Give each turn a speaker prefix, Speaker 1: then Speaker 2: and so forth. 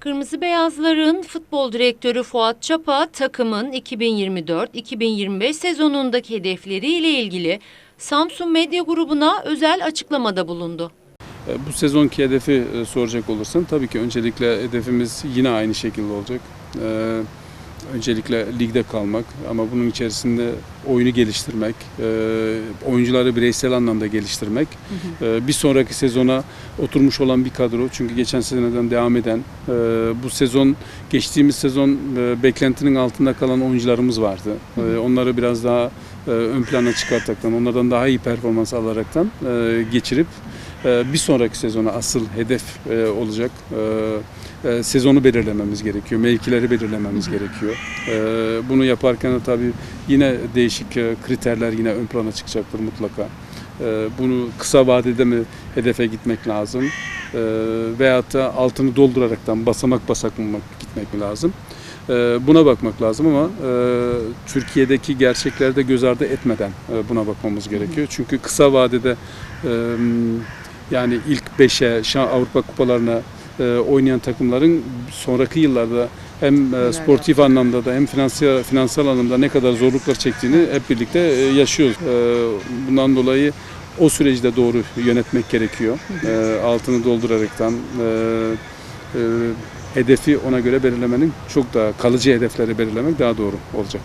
Speaker 1: Kırmızı Beyazların futbol direktörü Fuat Çapa takımın 2024-2025 sezonundaki hedefleriyle ilgili Samsun Medya Grubu'na özel açıklamada bulundu.
Speaker 2: E, Bu sezonki hedefi e, soracak olursan tabii ki öncelikle hedefimiz yine aynı şekilde olacak. E, Öncelikle ligde kalmak ama bunun içerisinde oyunu geliştirmek, e, oyuncuları bireysel anlamda geliştirmek. E, Bir sonraki sezona oturmuş olan bir kadro çünkü geçen seneden devam eden e, bu sezon geçtiğimiz sezon beklentinin altında kalan oyuncularımız vardı. E, Onları biraz daha ön plana çıkartaktan, onlardan daha iyi performans alaraktan geçirip bir sonraki sezona asıl hedef e, olacak e, e, sezonu belirlememiz gerekiyor, mevkileri belirlememiz gerekiyor. E, Bunu yaparken de tabii yine değişik e, kriterler yine ön plana çıkacaktır mutlaka. Bunu kısa vadede mi hedefe gitmek lazım veyahut da altını dolduraraktan basamak basamak gitmek mi lazım? Buna bakmak lazım ama Türkiye'deki gerçekleri de göz ardı etmeden buna bakmamız gerekiyor. Çünkü kısa vadede yani ilk 5'e Avrupa kupalarına e, oynayan takımların sonraki yıllarda hem e, sportif anlamda da hem finansal finansal anlamda ne kadar zorluklar çektiğini hep birlikte e, yaşıyoruz. E, Bundan dolayı o süreci de doğru yönetmek gerekiyor. E, Altını dolduraraktan e, e, hedefi ona göre belirlemenin çok daha kalıcı hedefleri belirlemek daha doğru olacak.